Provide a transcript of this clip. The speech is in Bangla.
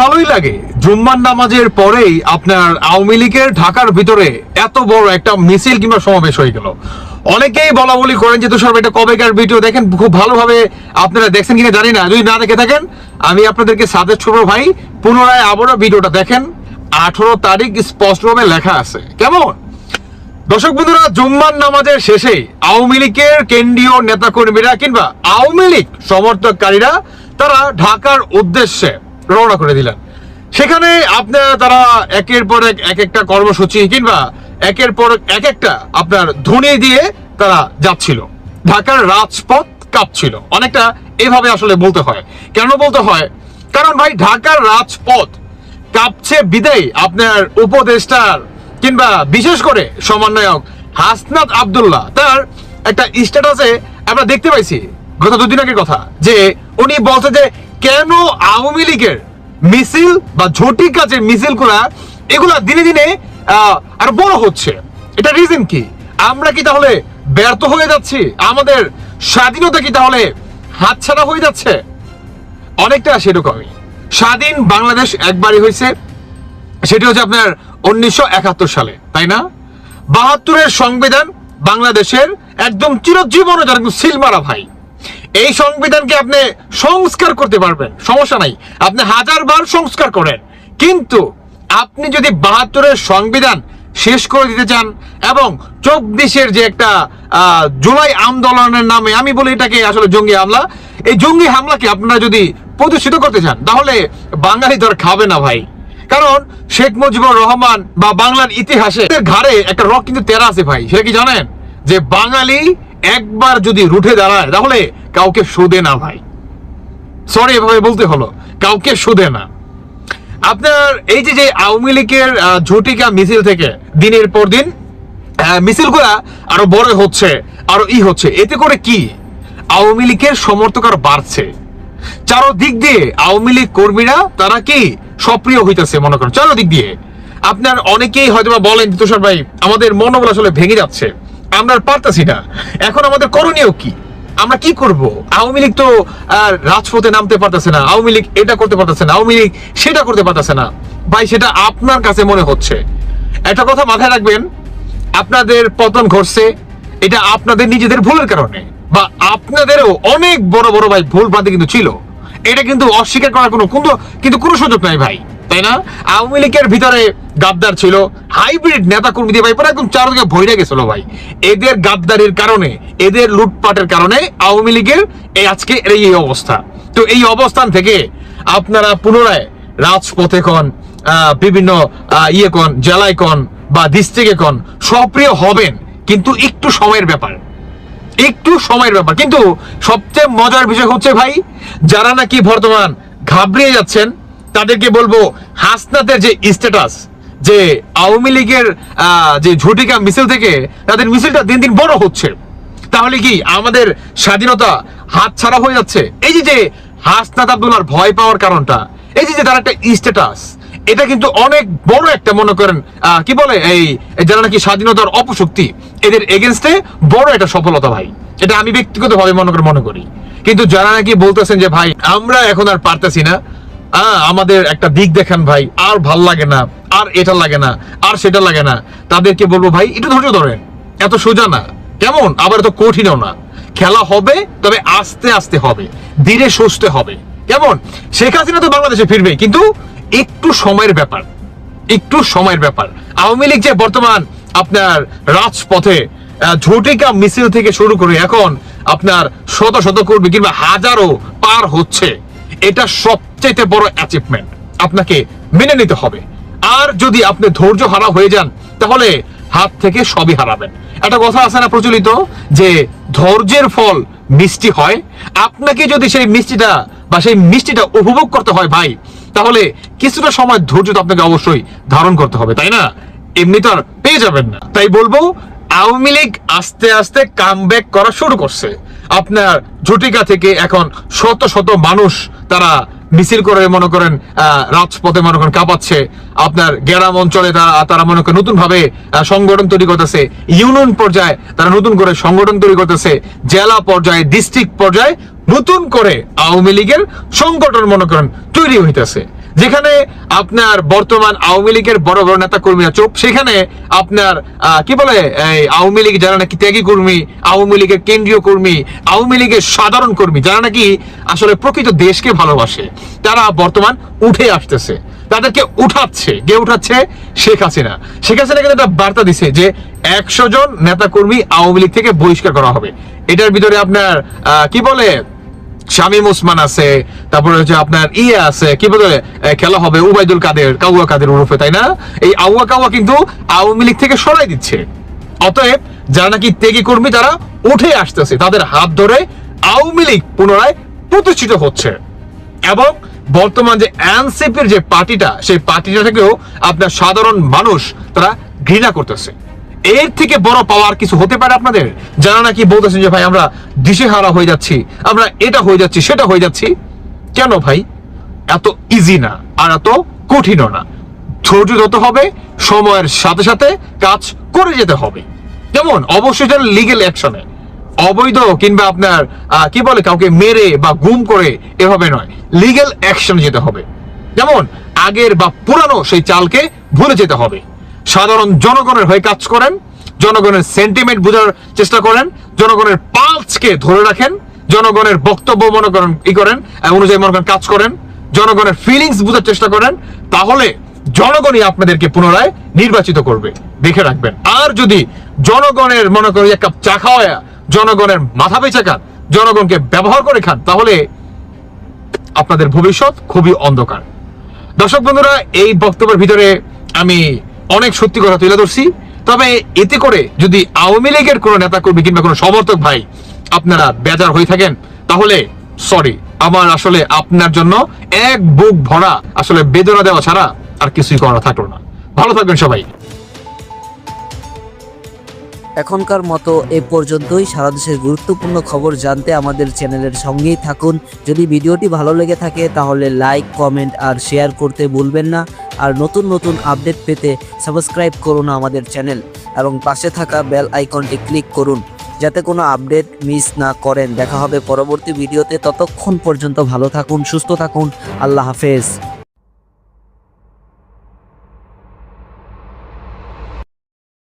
ভালোই লাগে। জুম্মার নামাজের পরেই আপনার আওয়ামী লীগের ঢাকার ভিতরে এত বড় একটা মিছিল কিংবা সমাবেশ হয়ে গেল। অনেকেই বলা বলি করেন যে, তুষার এটা কবেকার ভিডিও দেখেন, খুব ভালোভাবে আপনারা দেখছেন কিনা জানি না। যদি না দেখে থাকেন, আমি আপনাদেরকে সাজেস্ট করব, ভাই, পুনরায় আবারও ভিডিওটা দেখেন। আঠারো তারিখ স্পষ্টভাবে লেখা আছে। কেমন? দর্শক বন্ধুরা, জুম্মার নামাজের শেষে আওয়ামী লীগের কেন্দ্রীয় নেতাকর্মীরা কিংবা আওয়ামী লীগ সমর্থককারীরা, তারা ঢাকার উদ্দেশ্যে রওনা করে দিলেন। সেখানে আপনার তারা একের পর এক এক একটা কর্মসূচি কিংবা একের পর এক একটা আপনার ধ্বনি দিয়ে তারা যাচ্ছিল। ঢাকার রাজপথ কাঁপছিল। অনেকটা এভাবে আসলে বলতে হয়। কেন বলতে হয়? কারণ ভাই, ঢাকার রাজপথ কাঁপছে বিদায়। আপনার উপদেষ্টার কিংবা বিশেষ করে সমন্বয়ক হাসনাত আব্দুল্লাহ, তার একটা স্ট্যাটাসে আমরা দেখতে পাইছি। গত দুদিন আগের কথা, যে উনি বলছে যে, কেন আওয়ামী লীগের মিছিল বা ঝটি কাজের মিছিলগুলা এগুলা দিনে দিনে আরও বড় হচ্ছে। এটা রিজন কি? আমরা কি তাহলে ব্যর্থ হয়ে যাচ্ছি? আমাদের স্বাধীনতা কি তাহলে হাতছাড়া হয়ে যাচ্ছে? অনেকটা সেরকমই। স্বাধীন বাংলাদেশ একবারই হয়েছে, সেটি হচ্ছে আপনার উনিশশো একাত্তর সালে, তাই না? বাহাত্তরের সংবিধান বাংলাদেশের একদম চিরজীবনে যার সিল মারা ভাই। এই সংবিধানকে আপনি সংস্কার করতে পারবেন, সমস্যা নাই। আপনি হাজার বার সংস্কার করেন। কিন্তু আপনি যদি বাহাত্তরের সংবিধান শেষ করে দিতে চান এবং চব্বিশের যে একটা জুলাই আন্দোলনের নামে আমি বলি এটাকে আসলে জঙ্গি হামলা, এই জঙ্গি হামলাকে আপনারা যদি প্রদর্শিত করতে চান, তাহলে বাঙালি ধর খাবে না ভাই। কারণ শেখ মুজিবুর রহমান বা বাংলার ইতিহাসে ঘাড়ে একটা রক কিন্তু তেরা আছে ভাই, সেটা কি জানেন? যে বাঙালি একবার যদি রুঠে দাঁড়ায়, তাহলে কাউকে শোধে না ভাই। সরি এভাবে বলতে হলো। কাউকে শোধে না। আপনার এই যে আওয়ামী লীগের ঝটিকা মিছিল থেকে দিনের পর দিন মিছিলগুলা আরও বড় হচ্ছে, আরও ই হচ্ছে। এতে করে কি? আওয়ামী লীগের সমর্থক আর বাড়ছে। চারোদিক দিয়ে আওয়ামী লীগ কর্মীরা, তারা কি সক্রিয় হইতেছে মনে করেন? চারোদিক দিয়ে। আপনার অনেকেই হয়তো বলেন তুষার ভাই, আমাদের মনোবল আসলে ভেঙে যাচ্ছে। আমরা আর পারতাছি না। এখন আমাদের করণীয় কি? আমরা কি করব? আওয়ামী লীগ তো রাজপথে নামতে পারতেছে না। আওয়ামী লীগ এটা করতে পারতেছে না। আওয়ামী লীগ সেটা করতে পারতেছে না। ভাই, সেটা আপনার কাছে মনে হচ্ছে। একটা কথা মাথায় রাখবেন, আপনাদের পতন ঘটছে, এটা আপনাদের নিজেদের ভুলের কারণে। বা আপনাদেরও অনেক বড় বড় ভাই ভুল ভ্রান্তি কিন্তু ছিল। এটা কিন্তু অস্বীকার করার কোনো কিন্তু কোনো সুযোগ নাই ভাই। তাই না? আওয়ামী লীগের ভিতরে গাদ্দার ছিল। হাইব্রিড নেতা কর্মী দিয়ে ভাই, পুরো একদম চারদিকে ভইরে গেছিল ভাই। এদের গাদ্দারির কারণে, এদের লুটপাটের কারণে আওয়ামী লীগের এই আজকে এই অবস্থা। তো এই অবস্থান থেকে আপনারা পুনরায় রাজপথে কন বিভিন্ন ইয়ে কন, জেলায় কন বা ডিস্ট্রিক্টে কন, সক্রিয় হবেন। কিন্তু একটু সময়ের ব্যাপার। একটু সময়ের ব্যাপার। কিন্তু সবচেয়ে মজার বিষয় হচ্ছে ভাই, যারা নাকি বর্তমান ঘাবড়িয়ে যাচ্ছেন তাদেরকে বলব, হাসনাতের যে স্ট্যাটাস যে আওয়ামী লীগের যে ঝুটিকা মিছিল থেকে তাদের মিছিলটা দিন দিন বড় হচ্ছে। তাহলে কি আমাদের স্বাধীনতা হাত ছাড়া হয়ে যাচ্ছে? এই যে যে হাসনাত আব্দুল্লার ভয় পাওয়ার কারণটা, এই যে যে তার একটা স্ট্যাটাস এটা কিন্তু অনেক বড় একটা মনে করেন কি বলে এই যারা নাকি স্বাধীনতার অপশক্তি, এদের এগেনস্টে বড় একটা সফলতা ভাই। এটা আমি ব্যক্তিগতভাবে মনে করে মনে করি। কিন্তু যারা নাকি বলতেছেন যে ভাই, আমরা এখন আর পারতেছি না আমাদের একটা দিক দেখান ভাই। আর ভালো লাগে না, আর এটা লাগে না, আর সেটা লাগে না। তাদেরকে বলব, ভাই, একটু ধৈর্য ধরেন। এত সোজা না। কেমন? আবার এত কঠিনও না। খেলা হবে, তবে আস্তে আস্তে হবে। ধীরে সুস্থে হবে। কেমন? শেখ হাসিনা তো বাংলাদেশে ফিরবে কিন্তু একটু সময়ের ব্যাপার। একটু সময়ের ব্যাপার। আওয়ামী লীগ যে বর্তমান আপনার রাজপথে ঝটিকা মিছিল থেকে শুরু করে এখন আপনার শত শত কর্মী কিংবা হাজারো পার হচ্ছে। এটা সবচেয়ে বড় অ্যাচিভমেন্ট আপনাকে মেনে নিতে হবে। আর যদি আপনি ধৈর্য হারা হয়ে যান, তাহলে হাত থেকে সবই হারাবেন। একটা কথা আছে না প্রচলিত, যে ধৈর্যের ফল মিষ্টি হয়। আপনাকে যদি সেই মিষ্টিটা বা সেই মিষ্টিটা উপভোগ করতে হয় ভাই, তাহলে কিছুটা সময় ধৈর্য আপনাকে অবশ্যই ধারণ করতে হবে, তাই না? এমনি তো পেয়ে যাবেন না। তাই বলব, আওয়ামী লীগ আস্তে আস্তে কাম করা শুরু করছে। আপনার ঝটিকা থেকে এখন শত শত মানুষ তারা মিছিল করে মনে করেন রাজপথে মনে করেন কাঁপাচ্ছে। আপনার গ্রাম অঞ্চলে তারা তারা মনে করেন নতুন ভাবে সংগঠন তৈরি করতেছে। ইউনিয়ন পর্যায়ে তারা নতুন করে সংগঠন তৈরি করতেছে। জেলা পর্যায়ে ডিস্ট্রিক্ট পর্যায়ে নতুন করে আওয়ামী লীগের সংগঠন মনে করেন তৈরি হইতেছে। যেখানে আপনার বর্তমান আওয়ামী লীগের বড় বড় নেতা কর্মীরা চুপ, সেখানে আপনার কি বলে আওয়ামী লীগ যারা নাকি ত্যাগী কর্মী, আওয়ামী লীগের কেন্দ্রীয় কর্মী, আওয়ামী লীগের সাধারণ কর্মী, যারা নাকি আসলে প্রকৃত দেশকে ভালোবাসে, তারা বর্তমান উঠে আসতেছে। তাদেরকে উঠাচ্ছে। কে উঠাচ্ছে? শেখ হাসিনা। শেখ হাসিনা কিন্তু একটা বার্তা দিছে যে একশো জন নেতা কর্মী আওয়ামী লীগ থেকে বহিষ্কার করা হবে। এটার ভিতরে আপনার কি বলে শামীম ওসমান আছে, তারপরে হচ্ছে আপনার ইয়ে আছে, কি বলে খেলা হবে উবাইদুল কাদের, কাউয়া কাদের ওরফে, তাই না? এই আউয়া কাউয়া কিন্তু আওয়ামী লীগ থেকে সরাই দিচ্ছে। অতএব যারা নাকি ত্যাগী কর্মী, তারা উঠে আসতেছে। তাদের হাত ধরে আওয়ামী লীগ পুনরায় প্রতিষ্ঠিত হচ্ছে। এবং বর্তমান যে এনসিপির যে পার্টিটা, সেই পার্টিটা থেকেও আপনার সাধারণ মানুষ তারা ঘৃণা করতেছে। এর থেকে বড় পাওয়ার কিছু হতে পারে আপনাদের? যারা নাকি বলতেছেন যে, ভাই, আমরা দিশেহারা হয়ে যাচ্ছি, আমরা এটা হয়ে যাচ্ছি, সেটা হয়ে যাচ্ছি। কেন ভাই? এত ইজি না, আর এত কঠিনও না। ধৈর্য ধরতে হবে, সময়ের সাথে সাথে কাজ করে যেতে হবে। যেমন, অবশ্যই যেন লিগেল অ্যাকশনে অবৈধ কিংবা আপনার কি বলে কাউকে মেরে বা গুম করে, এভাবে নয়। লিগেল অ্যাকশন যেতে হবে। যেমন, আগের বা পুরানো সেই চালকে ভুলে যেতে হবে। সাধারণ জনগণের হয়ে কাজ করেন, জনগণের সেন্টিমেন্ট বোঝার চেষ্টা করেন, জনগণের পালসকে ধরে রাখেন, জনগণের বক্তব্য মনে করেন, ই করেন অনুযায়ী মনে করেন কাজ করেন, জনগণের ফিলিংস বোঝার চেষ্টা করেন, তাহলে জনগণই আপনাদেরকে পুনরায় নির্বাচিত করবে। দেখে রাখবেন। আর যদি জনগণের মনে করি এক কাপ চা খাওয়া, জনগণের মাথা বেচা খান, জনগণকে ব্যবহার করে খান, তাহলে আপনাদের ভবিষ্যৎ খুবই অন্ধকার। দর্শক বন্ধুরা, এই বক্তব্যের ভিতরে আমি অনেক সত্যি কথা তুলে ধরছি। তবে এতে করে যদি আওয়ামী লীগের কোনো নেতা কর্মী কিংবা কোনো সমর্থক ভাই আপনারা বেজার হয়ে থাকেন, তাহলে সরি আমার আসলে আপনার জন্য এক বুক ভরা আসলে বেদনা দেওয়া ছাড়া আর কিছুই করা থাকল না। ভালো থাকবেন সবাই। এখনকার মতো এ পর্যন্তই। সারা দেশের গুরুত্বপূর্ণ খবর জানতে আমাদের চ্যানেলের সঙ্গেই থাকুন। যদি ভিডিওটি ভালো লেগে থাকে, তাহলে লাইক কমেন্ট আর শেয়ার করতে ভুলবেন না। আর নতুন নতুন আপডেট পেতে সাবস্ক্রাইব করুন আমাদের চ্যানেল এবং পাশে থাকা বেল আইকনটি ক্লিক করুন, যাতে কোনো আপডেট মিস না করেন। দেখা হবে পরবর্তী ভিডিওতে। ততক্ষণ পর্যন্ত ভালো থাকুন, সুস্থ থাকুন। আল্লাহ হাফেজ।